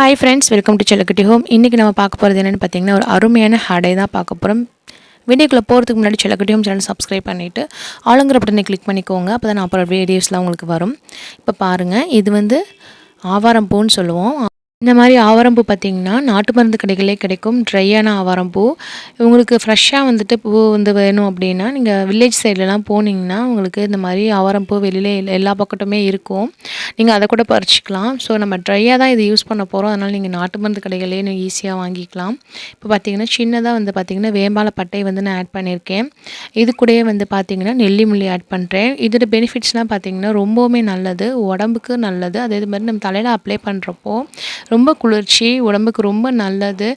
Hi friends welcome to செல்லக்குட்டி home இன்றைக்கி நம்ம பார்க்க போகிறது என்னென்னு பார்த்தீங்கன்னா ஒரு அருமையான ஹடை தான் பார்க்க போகிறோம் வீடியோக்குள்ளே போகிறதுக்கு முன்னாடி செல்லக்குட்டி ஹோம் சேனல் சப்ஸ்கிரைப் பண்ணிவிட்டு ஆளுங்கிற பட்டனை கிளிக் பண்ணிக்கோங்க. அப்போ தான் நான் அப்புறம் வீடியோஸ்லாம் உங்களுக்கு வரும். இப்போ பாருங்கள் இது வந்து ஆவாரம் பூன்னு சொல்லுவோம். இந்த மாதிரி ஆவாரம்பூ பார்த்திங்கன்னா நாட்டு மருந்து கடைகளே கிடைக்கும். ட்ரையான ஆவாரம்பூ. உங்களுக்கு ஃப்ரெஷ்ஷாக வந்துட்டு பூ வந்து வேணும் அப்படின்னா நீங்கள் வில்லேஜ் சைட்லலாம் போனீங்கன்னா உங்களுக்கு இந்த மாதிரி ஆவாரம்பூ வெளியிலே எல்லா பக்கத்துமே இருக்கும். நீங்கள் அதை கூட பறிச்சிக்கலாம். ஸோ நம்ம ட்ரையாக தான் இது யூஸ் பண்ண போகிறோம் அதனால் நீங்கள் நாட்டு மருந்து கடைகளே நீங்கள் ஈஸியாக வாங்கிக்கலாம். இப்போ பார்த்திங்கன்னா சின்னதாக வந்து பார்த்திங்கன்னா வேம்பால பட்டை வந்து நான் ஆட் பண்ணியிருக்கேன். இது கூடயே வந்து பார்த்திங்கன்னா நெல்லி முள்ளி ஆட் பண்ணுறேன் இதோட பெனிஃபிட்ஸ்லாம் பார்த்திங்கன்னா ரொம்பவுமே நல்லது. உடம்புக்கு நல்லது. அதே மாதிரி நம்ம தலையில் அப்ளை பண்ணுறப்போ ரொம்ப குளிர்ச்சி உடம்புக்கு ரொம்ப நல்லது.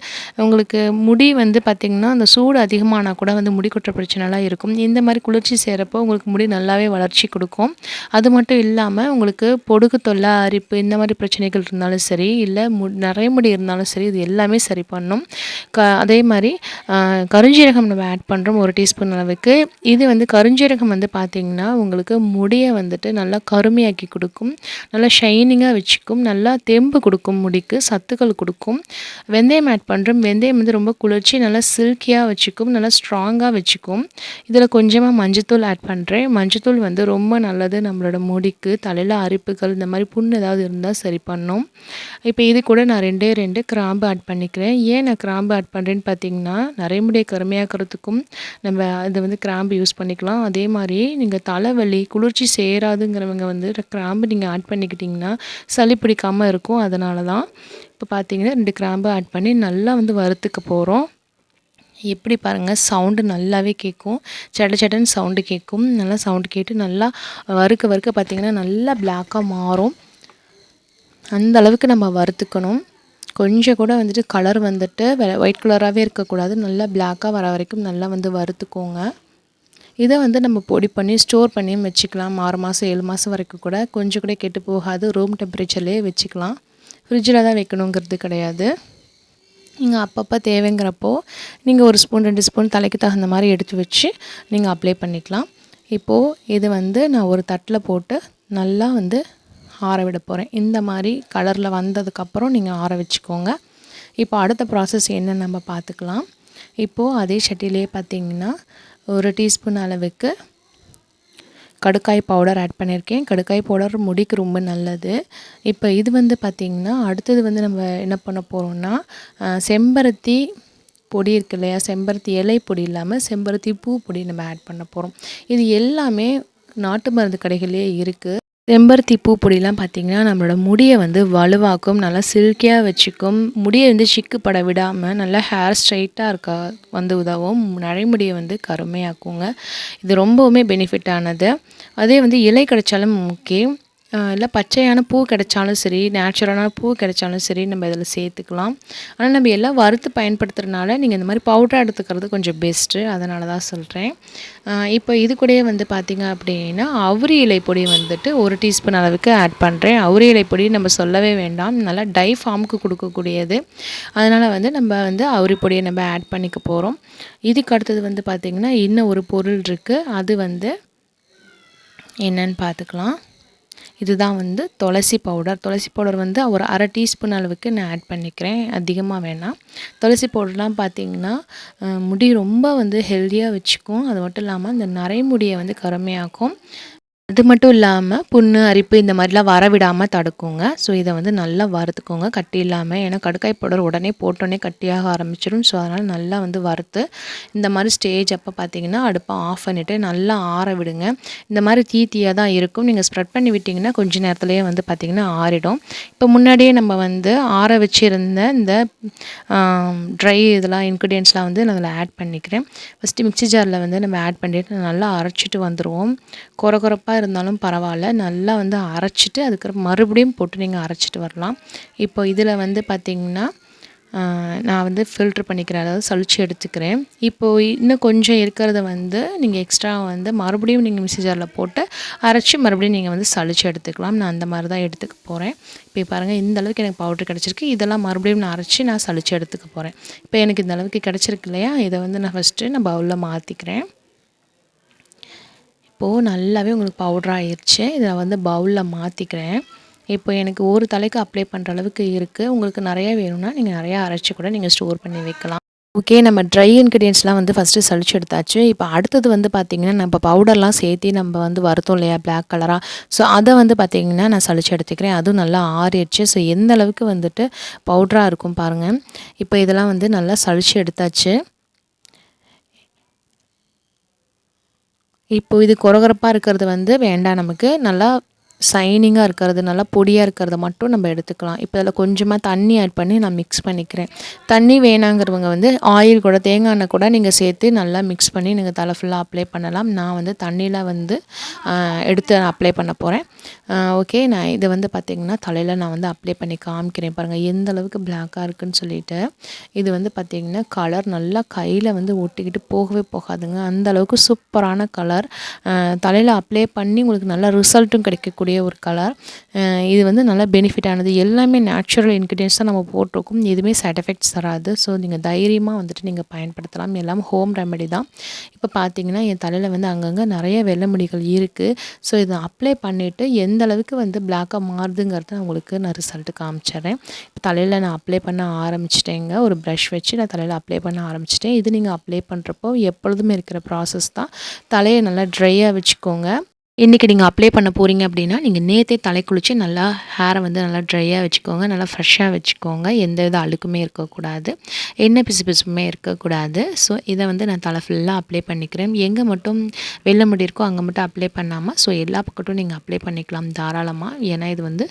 உங்களுக்கு முடி வந்து பார்த்திங்கன்னா அந்த சூடு அதிகமானால் கூட வந்து முடி கொட்டுற பிரச்சனைலாம் இருக்கும். இந்த மாதிரி குளிர்ச்சி செய்கிறப்போ உங்களுக்கு முடி நல்லாவே வளர்ச்சி கொடுக்கும். அது மட்டும் இல்லாமல் உங்களுக்கு பொடுகு தொல்லை அரிப்பு இந்த மாதிரி பிரச்சனைகள் இருந்தாலும் சரி இல்லை மு நிறைய முடி இருந்தாலும் சரி இது எல்லாமே சரி பண்ணும். க அதே மாதிரி கருஞ்சீரகம் நம்ம ஆட் பண்ணுறோம் ஒரு டீஸ்பூன் அளவுக்கு. இது வந்து கருஞ்சீரகம் வந்து பார்த்திங்கன்னா உங்களுக்கு முடியை வந்துட்டு நல்லா கருமையாக்கி கொடுக்கும். நல்லா ஷைனிங்காக வச்சுக்கும். நல்லா தெம்பு கொடுக்கும் முடி. பாடிக்கு சத்துக்கள் கொடுக்கும். வெந்தயம் ஆட் பண்ணுறோம் வெந்தயம் வந்து ரொம்ப குளிர்ச்சி நல்லா சில்கியாக வச்சுக்கும் நல்லா ஸ்ட்ராங்காக வச்சுக்கும். இதில் கொஞ்சமாக மஞ்சத்தூள் ஆட் பண்ணுறேன் மஞ்சத்தூள் வந்து ரொம்ப நல்லது நம்மளோட முடிக்கு தலையில் அரிப்புகள் இந்த மாதிரி புண்ணு ஏதாவது இருந்தால் சரி பண்ணும். இப்போ இது கூட நான் ரெண்டே ரெண்டு கிராம்பு ஆட் பண்ணிக்கிறேன். ஏன் நான் கிராம்பு ஆட் பண்ணுறேன்னு பார்த்தீங்கன்னா நிறைய முடியை கருமையாக்கிறதுக்கும் நம்ம இது வந்து கிராம்பு யூஸ் பண்ணிக்கலாம். அதே மாதிரி நீங்கள் தலைவலி குளிர்ச்சி சேராதுங்கிறவங்க வந்து கிராம்பு நீங்கள் ஆட் பண்ணிக்கிட்டிங்கன்னா சளி பிடிக்காமல் இருக்கும். அதனால தான் இப்போ பார்த்தீங்கன்னா ரெண்டு கிராம்பு ஆட் பண்ணி நல்லா வந்து வறுத்துக்க போகிறோம் எப்படி பாருங்கள் சவுண்டு நல்லாவே கேட்கும் சட சடன்னு சவுண்டு கேட்கும் நல்லா சவுண்டு கேட்டு நல்லா வறுக்க வறுக்க பார்த்திங்கன்னா நல்லா பிளாக்காக மாறும். அந்த அளவுக்கு நம்ம வறுத்துக்கணும். கொஞ்சம் கூட வந்துட்டு கலர் வந்துட்டு ஒயிட் கலராகவே இருக்கக்கூடாது. நல்லா பிளாக்காக வர வரைக்கும் நல்லா வந்து வறுத்துக்கோங்க. இதை வந்து நம்ம பொடி பண்ணி ஸ்டோர் பண்ணியும் வச்சுக்கலாம். ஆறு மாதம் ஏழு மாதம் வரைக்கும் கூட. கொஞ்சம் கூட கெட்டு போகாது. ரூம் டெம்பரேச்சர்லேயே வச்சுக்கலாம். ஃப்ரிட்ஜில் தான் வைக்கணுங்கிறது கிடையாது. நீங்கள் அப்பப்போ தேவைங்கிறப்போ நீங்கள் ஒரு ஸ்பூன் ரெண்டு ஸ்பூன் தலைக்கு தகுந்த மாதிரி எடுத்து வச்சு நீங்கள் அப்ளை பண்ணிக்கலாம். இப்போது இது வந்து நான் ஒரு தட்டில் போட்டு நல்லா வந்து ஆற விட போகிறேன் இந்த மாதிரி கலரில் வந்ததுக்கப்புறம் நீங்கள் ஆற வச்சுக்கோங்க. இப்போ அடுத்த ப்ராசஸ் என்னன்னு நம்ம பார்த்துக்கலாம். இப்போது அதே சட்டிலே பார்த்திங்கன்னா ஒரு டீஸ்பூன் அளவுக்கு கடுக்காய் பவுடர் ஆட் பண்ணியிருக்கேன். கடுக்காய் பவுடர் முடிக்கு ரொம்ப நல்லது. இப்போ இது வந்து பார்த்திங்கன்னா அடுத்தது வந்து நம்ம என்ன பண்ண போகிறோம்னா செம்பருத்தி பொடி இருக்கு இல்லையா? செம்பருத்தி இலை பொடி இல்லாமல் செம்பருத்தி பூ பொடி நம்ம ஆட் பண்ண போகிறோம் இது எல்லாமே நாட்டு மருந்து கடைகள்லேயே இருக்குது செம்பருத்தி பூ பொடிலாம் பார்த்திங்கன்னா நம்மளோட முடியை வந்து வலுவாக்கும் நல்லா சில்கியாக வச்சுக்கும். முடியை வந்து சிக்கு பட விடாமல் நல்லா ஹேர் ஸ்ட்ரைட்டாக இருக்கா வந்து உதவும். நடைமுடியை வந்து கருமையாக்குங்க. இது ரொம்பவுமே பெனிஃபிட்டானது அதே வந்து இலை கிடைச்சாலும் முக்கியம் இல்லை பச்சையான பூ கிடைச்சாலும் சரி நேச்சுரலான பூ கிடைச்சாலும் சரி நம்ம இதில் சேர்த்துக்கலாம். ஆனால் நம்ம எல்லாம் வறுத்து பயன்படுத்துகிறனால நீங்கள் இந்த மாதிரி பவுடராக எடுத்துக்கிறது கொஞ்சம் பெஸ்ட்டு அதனால தான் சொல்கிறேன் இப்போ இது கூடயே வந்து பார்த்திங்க அப்படின்னா அவுரி இலை பொடி வந்துட்டு ஒரு டீஸ்பூன் அளவுக்கு ஆட் பண்ணுறேன் அவுரி இலை பொடி நம்ம சொல்லவே வேண்டாம். நல்லா டை ஃபார்முக்கு கொடுக்கக்கூடியது. அதனால் வந்து நம்ம வந்து அவுரி பொடியை நம்ம ஆட் பண்ணிக்க போகிறோம் இதுக்கு அடுத்தது வந்து பார்த்திங்கன்னா இன்னும் ஒரு பொருள் இருக்குது அது வந்து என்னன்னு பார்த்துக்கலாம் இதுதான் வந்து துளசி பவுடர். துளசி பவுடர் வந்து ஒரு அரை டீஸ்பூன் அளவுக்கு நான் ஆட் பண்ணிக்கிறேன். அதிகமாக வேணாம். துளசி பவுடர்லாம் பார்த்திங்கன்னா முடி ரொம்ப வந்து ஹெல்த்தியாக வச்சுக்கும். அது மட்டும் இல்லாமல் இந்த நரைமுடியை வந்து கருமையாக்கும். அது மட்டும் இல்லாமல் புண்ணு அரிப்பு இந்த மாதிரிலாம் வர விடாமல் தடுக்குங்க. ஸோ இதை வந்து நல்லா வறுத்துக்கோங்க. கட்டி இல்லாமல் ஏன்னா கடுக்காய் பவுடர் உடனே போட்டோடனே கட்டியாக ஆரம்பிச்சிடும் ஸோ அதனால் நல்லா வந்து வறுத்து இந்த மாதிரி ஸ்டேஜ் அப்போ பார்த்தீங்கன்னா அடுப்பை ஆஃப் பண்ணிவிட்டு நல்லா ஆற விடுங்க. இந்த மாதிரி தீ தீயாக தான் இருக்கும். நீங்கள் ஸ்ப்ரெட் பண்ணி விட்டிங்கன்னா கொஞ்சம் நேரத்துலேயே வந்து பார்த்திங்கன்னா ஆறிடும். இப்போ முன்னாடியே நம்ம வந்து ஆற வச்சுருந்த இந்த ட்ரை இதெல்லாம் இன்க்ரீடியன்ஸ்லாம் வந்து நான் அதில் ஆட் பண்ணிக்கிறேன். ஃபஸ்ட்டு மிக்சி ஜாரில் வந்து நம்ம ஆட் பண்ணிவிட்டு நல்லா அரைச்சிட்டு வந்துடுவோம் குறை குறைப்பாக கசப்பாக இருந்தாலும் பரவாயில்ல. நல்லா வந்து அரைச்சிட்டு அதுக்கப்புறம் மறுபடியும் போட்டு நீங்கள் அரைச்சிட்டு வரலாம். இப்போ இதில் வந்து பார்த்திங்கன்னா நான் வந்து ஃபில்ட்ரு பண்ணிக்கிறேன் அதாவது சளிச்சு எடுத்துக்கிறேன். இப்போது இன்னும் கொஞ்சம் இருக்கிறத வந்து நீங்கள் எக்ஸ்ட்ரா வந்து மறுபடியும் நீங்கள் மிக்சி ஜாரில் போட்டு அரைச்சி மறுபடியும் நீங்கள் வந்து சளிச்சு எடுத்துக்கலாம். நான் அந்த மாதிரி தான் எடுத்துக்க போகிறேன் இப்போ பாருங்கள் இந்த அளவுக்கு எனக்கு பவுட்ரு கிடச்சிருக்கு. இதெல்லாம் மறுபடியும் நான் அரைச்சி நான் சளிச்சு எடுத்துக்க போகிறேன் இப்போ எனக்கு இந்த அளவுக்கு கிடச்சிருக்கு இல்லையா? இதை வந்து நான் ஃபஸ்ட்டு நான் பவுலில் மாற்றிக்கிறேன் இப்போது நல்லாவே உங்களுக்கு பவுட்ரு ஆயிடுச்சு இதை வந்து பவுலில் மாற்றிக்கிறேன் இப்போ எனக்கு ஒரு தலைக்கு அப்ளை பண்ணுற அளவுக்கு இருக்குது உங்களுக்கு நிறையா வேணும்னா நீங்கள் நிறையா அரைச்சி கூட நீங்கள் ஸ்டோர் பண்ணி வைக்கலாம். ஓகே நம்ம ட்ரை இன்க்ரீடியன்ஸ்லாம் வந்து ஃபஸ்ட்டு சளிச்சு எடுத்தாச்சு. இப்போ அடுத்தது வந்து பார்த்திங்கன்னா நம்ம பவுடர்லாம் சேர்த்து நம்ம வந்து வருத்தோம் இல்லையா பிளாக் கலராக ஸோ அதை வந்து பார்த்திங்கன்னா நான் சளிச்சு எடுத்துக்கிறேன். அதுவும் நல்லா ஆறிடுச்சு. ஸோ எந்த அளவுக்கு வந்துட்டு பவுடராக இருக்கும் பாருங்கள் இப்போ இதெல்லாம் வந்து நல்லா சளிச்சு எடுத்தாச்சு. இப்போது இது கொரகொரப்பாக இருக்கிறது வந்து வேண்டாம் நமக்கு. நல்லா சைனிங்காக இருக்கிறது நல்லா பொடியாக இருக்கிறத மட்டும் நம்ம எடுத்துக்கலாம். இப்போ அதில் கொஞ்சமாக தண்ணி ஆட் பண்ணி நான் மிக்ஸ் பண்ணிக்கிறேன். தண்ணி வேணாங்கிறவங்க வந்து ஆயில் கூட தேங்காய் எண்ணெய் கூட நீங்கள் சேர்த்து நல்லா மிக்ஸ் பண்ணி நீங்கள் தலை ஃபுல்லாக அப்ளை பண்ணலாம். நான் வந்து தண்ணியில் வந்து எடுத்து அப்ளை பண்ண போகிறேன் ஓகே நான் இதை வந்து பார்த்திங்கன்னா தலையில் நான் வந்து அப்ளை பண்ணி காமிக்கிறேன். பாருங்கள் எந்த அளவுக்கு பிளாக்காக இருக்குதுன்னு சொல்லிட்டு. இது வந்து பார்த்திங்கன்னா கலர் நல்லா கையில் வந்து ஒட்டிக்கிட்டு போகவே போகாதுங்க. அந்த அளவுக்கு சூப்பரான கலர் தலையில் அப்ளை பண்ணி உங்களுக்கு நல்ல ரிசல்ட்டும் கிடைக்கக்கூடிய இருக்கக்கூடிய ஒரு கலர் இது வந்து நல்லா பெனிஃபிட்டானது எல்லாமே நேச்சுரல் இன்க்ரீடியன்ஸ் தான் நம்ம போட்டிருக்கோம். எதுவுமே சைட் எஃபெக்ட்ஸ் தராது. ஸோ நீங்கள் தைரியமாக வந்துட்டு நீங்கள் பயன்படுத்தலாம். எல்லாம் ஹோம் ரெமெடி தான். இப்போ பார்த்தீங்கன்னா என் தலையில் வந்து அங்கங்கே நிறைய வெள்ளை முடிகள் இருக்குது ஸோ இதை அப்ளை பண்ணிவிட்டு எந்த அளவுக்கு வந்து பிளாக்காக மாறுதுங்கிறத உங்களுக்கு நான் ரிசல்ட்டு காமிச்சிட்றேன். இப்போ தலையில் நான் அப்ளை பண்ண ஆரம்பிச்சிட்டேங்க. ஒரு ப்ரஷ் வச்சு நான் தலையில் அப்ளை பண்ண ஆரம்பிச்சிட்டேன். இது நீங்கள் அப்ளை பண்ணுறப்போ எப்பொழுதுமே இருக்கிற ப்ராசஸ் தான். தலையை நல்லா ட்ரையாக வச்சுக்கோங்க. இன்றைக்கி நீங்கள் அப்ளை பண்ண போகிறீங்க அப்படின்னா நீங்கள் நேற்றே தலை குளித்து நல்லா ஹேரை வந்து நல்லா ட்ரையாக வச்சுக்கோங்க நல்லா ஃப்ரெஷ்ஷாக வச்சுக்கோங்க. எந்த வித அழுக்குமே இருக்கக்கூடாது. எண்ணெய் பிசு பிசுமே இருக்கக்கூடாது. ஸோ இதை வந்து நான் தலை ஃபுல்லாக அப்ளை பண்ணிக்கிறேன். எங்கே மட்டும் வெள்ள முடி இருக்கோ அங்கே மட்டும் அப்ளை பண்ணாமல் ஸோ எல்லா பக்கட்டும் நீங்கள் அப்ளை பண்ணிக்கலாம் தாராளமாக ஏன்னா இது வந்து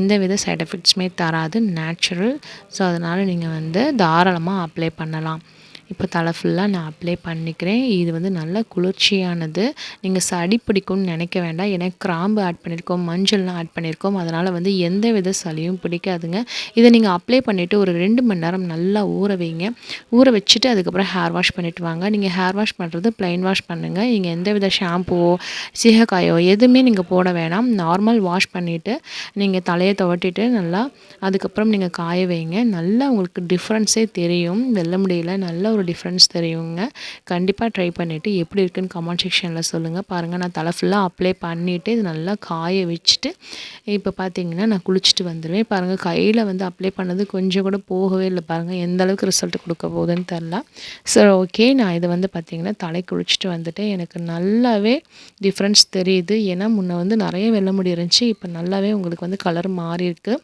எந்த வித சைட் எஃபெக்ட்ஸுமே தராது. நேச்சுரல் ஸோ அதனால் நீங்கள் வந்து தாராளமாக அப்ளை பண்ணலாம். இப்போ தலை ஃபுல்லாக நான் அப்ளை பண்ணிக்கிறேன். இது வந்து நல்ல குளிர்ச்சியானது. நீங்கள் சளி பிடிக்கும்னு நினைக்க வேண்டாம். ஏன்னா கிராம்பு ஆட் பண்ணியிருக்கோம் மஞ்சள்லாம் ஆட் பண்ணியிருக்கோம் அதனால் வந்து எந்த வித சளியும் பிடிக்காதுங்க. இதை நீங்கள் அப்ளை பண்ணிவிட்டு ஒரு ரெண்டு மணி நேரம் நல்லா ஊற வைங்க. ஊற வச்சுட்டு அதுக்கப்புறம் ஹேர் வாஷ் பண்ணிவிட்டு வாங்க. நீங்கள் ஹேர் வாஷ் பண்ணுறது ப்ளைன் வாஷ் பண்ணுங்கள் நீங்கள் எந்த வித ஷாம்புவோ சீகக்காயோ எதுவுமே நீங்கள் போட வேணாம். நார்மல் வாஷ் பண்ணிவிட்டு நீங்கள் தலையை துவட்டிட்டு நல்லா அதுக்கப்புறம் நீங்கள் காய வைங்க. நல்லா உங்களுக்கு டிஃப்ரென்ஸே தெரியும். வெள்ள முடியல. நல்ல ஒரு டிஃப்ரென்ஸ் தெரியுங்க. கண்டிப்பாக ட்ரை பண்ணிவிட்டு எப்படி இருக்குன்னு கமெண்ட் செக்ஷனில் சொல்லுங்கள் பாருங்கள் நான் தலை ஃபுல்லாக அப்ளை பண்ணிவிட்டு இது நல்லா காய வச்சுட்டு இப்போ பார்த்தீங்கன்னா நான் குளிச்சுட்டு வந்துடுவேன் பாருங்கள் கையில் வந்து அப்ளை பண்ணது கொஞ்சம் கூட போகவே இல்லை. பாருங்கள் எந்த அளவுக்கு ரிசல்ட் கொடுக்க போகுதுன்னு தெரில ஸோ ஓகே நான் இதை வந்து பார்த்திங்கன்னா தலை குளிச்சுட்டு வந்துட்டு எனக்கு நல்லாவே டிஃப்ரென்ஸ் தெரியுது. ஏன்னா முன்னே வந்து நிறைய வெள்ள முடி இருந்துச்சு. இப்போ நல்லாவே உங்களுக்கு வந்து கலர் மாறி இருக்குது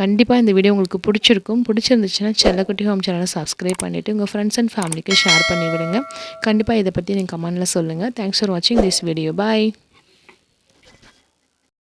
கண்டிப்பாக இந்த வீடியோ உங்களுக்கு பிடிச்சிருக்கும். பிடிச்சிருந்துச்சுன்னா செல்லக்குட்டி ஹோம் சேனலை சப்ஸ்கிரைப் பண்ணிவிட்டு உங்கள் ஃப்ரெண்ட்ஸ் அண்ட் ஃபேமிலிக்கு ஷேர் பண்ணி விடுங்க கண்டிப்பாக இதை பற்றி நீங்கள் கமெண்டில் சொல்லுங்கள் தேங்க்ஸ் ஃபார் வாட்சிங் திஸ் வீடியோ பாய்